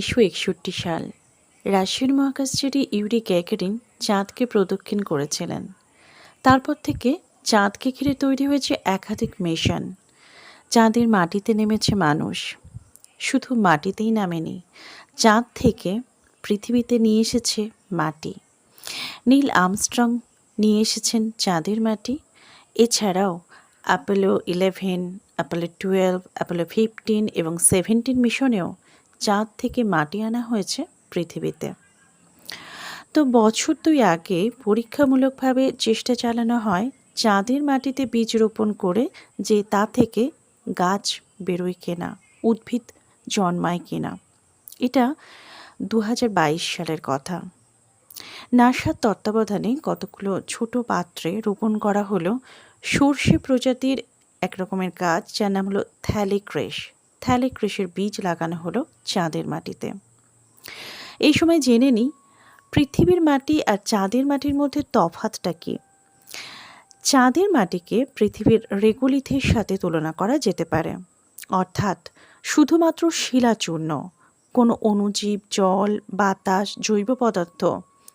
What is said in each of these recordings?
উনিশশো একষট্টি সাল রাশিয়ার মহাকাশচারী ইউরি গ্যাগারিন চাঁদকে প্রদক্ষিণ করেছিলেন। তারপর থেকে চাঁদকে ঘিরে তৈরি হয়েছে একাধিক মিশন। চাঁদের মাটিতে নেমেছে মানুষ। শুধু মাটিতেই নামেনি, চাঁদ থেকে পৃথিবীতে নিয়ে এসেছে মাটি। নীল আমস্ট্রং নিয়ে এসেছেন চাঁদের মাটি। এছাড়াও Apollo eleven Apollo twelve Apollo fifteen এবং সেভেন্টিন মিশনেও চাঁদ থেকে মাটি আনা হয়েছে পৃথিবীতে। তো বছর দুই আগে পরীক্ষামূলকভাবে চেষ্টা চালানো হয় চাঁদের মাটিতে বীজ রোপণ করে যে তা থেকে গাছ বেরোয় কেনা, উদ্ভিদ জন্মায় কিনা। এটা দু হাজার বাইশ সালের কথা। নাসার তত্ত্বাবধানে কতগুলো ছোট পাত্রে রোপণ করা হলো, সর্ষে প্রজাতির এক রকমের গাছ যার নাম হলো থ্যালিক্রেশ। থ্যালিক্রেশের বীজ লাগানো হলো চাঁদের মাটিতে। এই সময় জেনে নিই পৃথিবীর মাটি আর চাঁদের মাটির মধ্যে তফাতটা কী? চাঁদের মাটিকে পৃথিবীর রেগুলিথের সাথে তুলনা করা যেতে পারে। অর্থাৎ শুধুমাত্র শিলাচূর্ণ, কোনো অণুজীব, জল, বাতাস, জৈব পদার্থ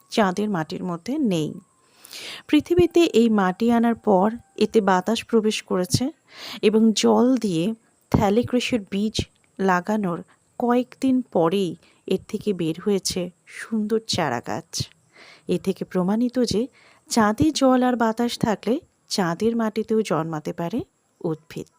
চাঁদের মাটির মধ্যে নেই। পৃথিবীতে এই মাটি আনার পর এতে বাতাস প্রবেশ করেছে এবং জল দিয়ে থ্যালিক্রেশের বীজ লাগানোর কয়েকদিন পরেই এর থেকে বের হয়েছে সুন্দর চারা গাছ। এ থেকে প্রমাণিত যে চাঁদে জল আর বাতাস থাকলে চাঁদের মাটিতেও জন্মাতে পারে উদ্ভিদ।